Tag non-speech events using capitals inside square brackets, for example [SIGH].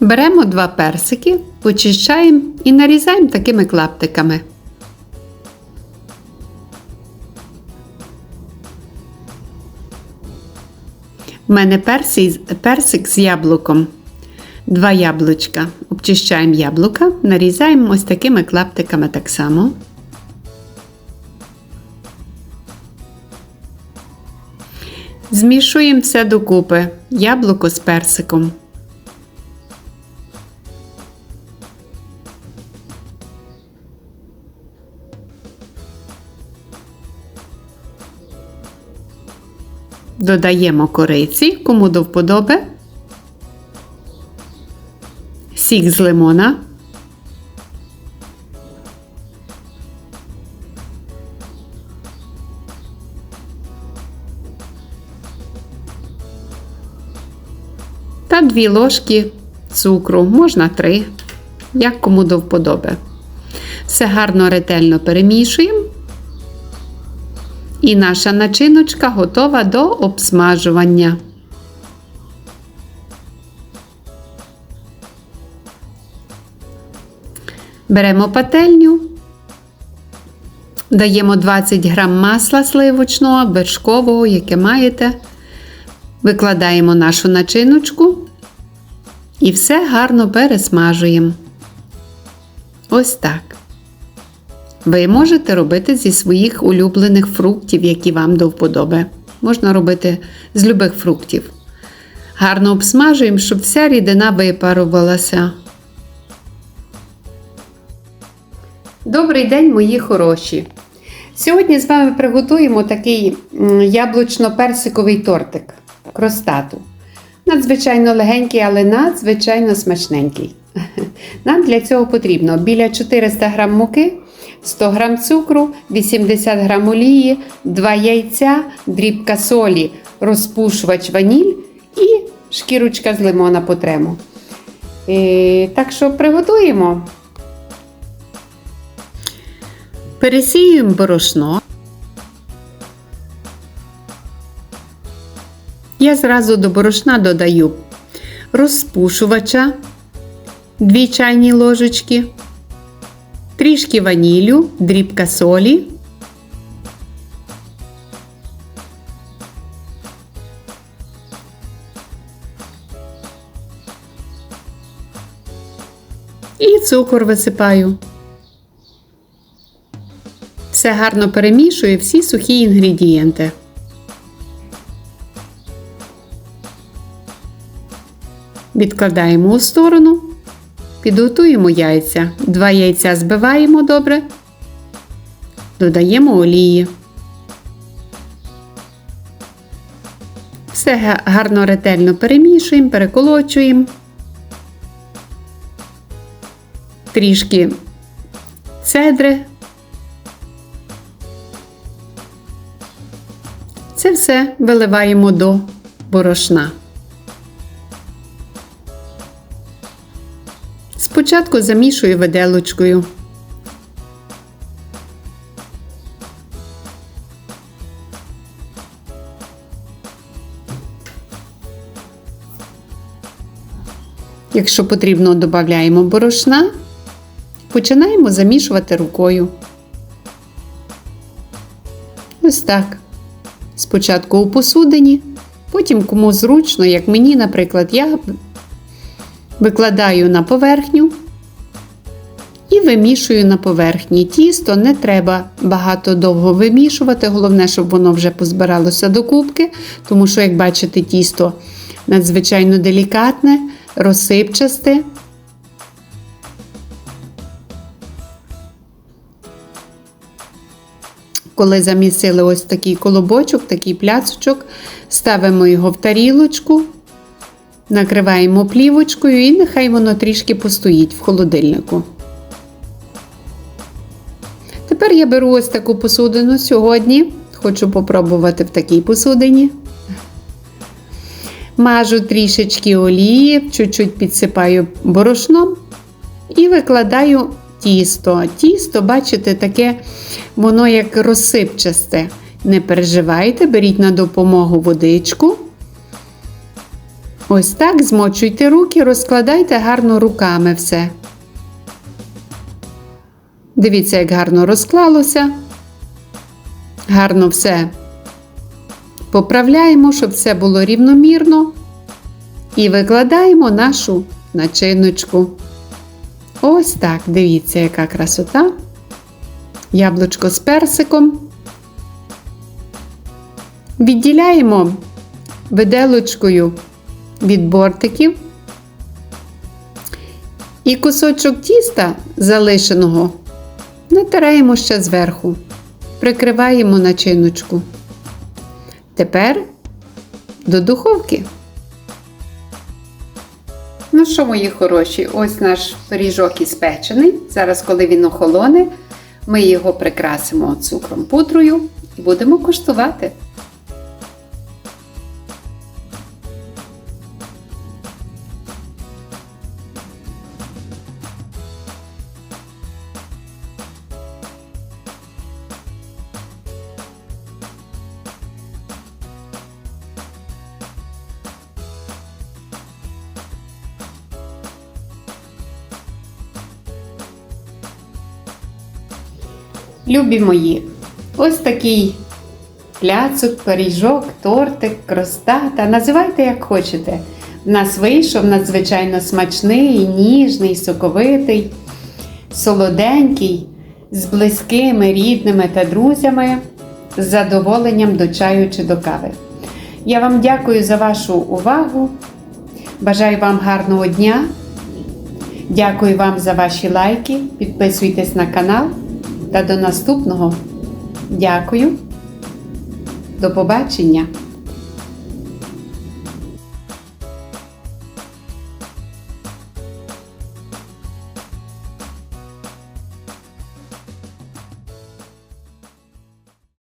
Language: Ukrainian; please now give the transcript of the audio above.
Беремо два персики, очищаємо і нарізаємо такими клаптиками. У мене персик з яблуком. Два яблучка. Обчищаємо яблука, нарізаємо ось такими клаптиками так само. Змішуємо все докупи. Яблуко з персиком. Додаємо кориці, кому до вподоби, сік з лимона, та дві ложки цукру, можна три, як кому до вподоби. Все гарно ретельно перемішуємо. І наша начиночка готова до обсмажування. Беремо пательню, даємо 20 грам масла сливочного, вершкового, яке маєте. Викладаємо нашу начиночку і все гарно пересмажуємо. Ось так. Ви можете робити зі своїх улюблених фруктів, які вам до вподоби. Можна робити з любих фруктів. Гарно обсмажуємо, щоб вся рідина випарувалася. Добрий день, мої хороші! Сьогодні з вами приготуємо такий яблучно-персиковий тортик кростату. Надзвичайно легенький, але надзвичайно смачненький. [LAUGHS] Нам для цього потрібно біля 400 г муки, 100 г цукру, 80 г олії, 2 яйця, дрібка солі, розпушувач ваніль і шкірочка з лимона потрему. І, так що приготуємо. Пересіюємо борошно. Я зразу до борошна додаю розпушувача 2 чайні ложечки, трішки ванілю, дрібка солі. І цукор висипаю. Все гарно перемішую всі сухі інгредієнти. Відкладаємо у сторону, підготуємо яйця. Два яйця збиваємо добре, додаємо олії. Все гарно ретельно перемішуємо, переколочуємо. Трішки цедри. Це все виливаємо до борошна. Спочатку замішую виделочкою. Якщо потрібно, додаємо борошна, починаємо замішувати рукою. Ось так. Спочатку у посудині, потім кому зручно, як мені, наприклад, я викладаю на поверхню і вимішую на поверхні. Тісто не треба багато довго вимішувати, головне, щоб воно вже позбиралося до кубки, тому що, як бачите, тісто надзвичайно делікатне, розсипчасте. Коли замісили ось такий колобочок, такий пляцочок, ставимо його в тарілочку, накриваємо плівочкою і нехай воно трішки постоїть в холодильнику. Тепер я беру ось таку посудину сьогодні. Хочу попробувати в такій посудині. Мажу трішечки олії, чуть-чуть підсипаю борошном і викладаю тісто. Тісто, бачите, таке воно як розсипчасте. Не переживайте, беріть на допомогу водичку. Ось так змочуйте руки, розкладайте гарно руками все. Дивіться, як гарно розклалося. Гарно все поправляємо, щоб все було рівномірно. І викладаємо нашу начиночку. Ось так, дивіться, яка красота. Яблучко з персиком. Відділяємо виделочкою від бортиків. І кусочок тіста залишеного натираємо ще зверху, прикриваємо начиночку. Тепер до духовки. Ну що, мої хороші, ось наш пиріжок іспечений. Зараз, коли він охолоне, ми його прикрасимо цукром пудрою і будемо куштувати. Любі мої, ось такий пляцок, пиріжок, тортик, кростата. Називайте як хочете. В нас вийшов надзвичайно смачний, ніжний, соковитий, солоденький, з близькими, рідними та друзями, з задоволенням до чаю чи до кави. Я вам дякую за вашу увагу. Бажаю вам гарного дня. Дякую вам за ваші лайки. Підписуйтесь на канал. Та до наступного. Дякую. До побачення!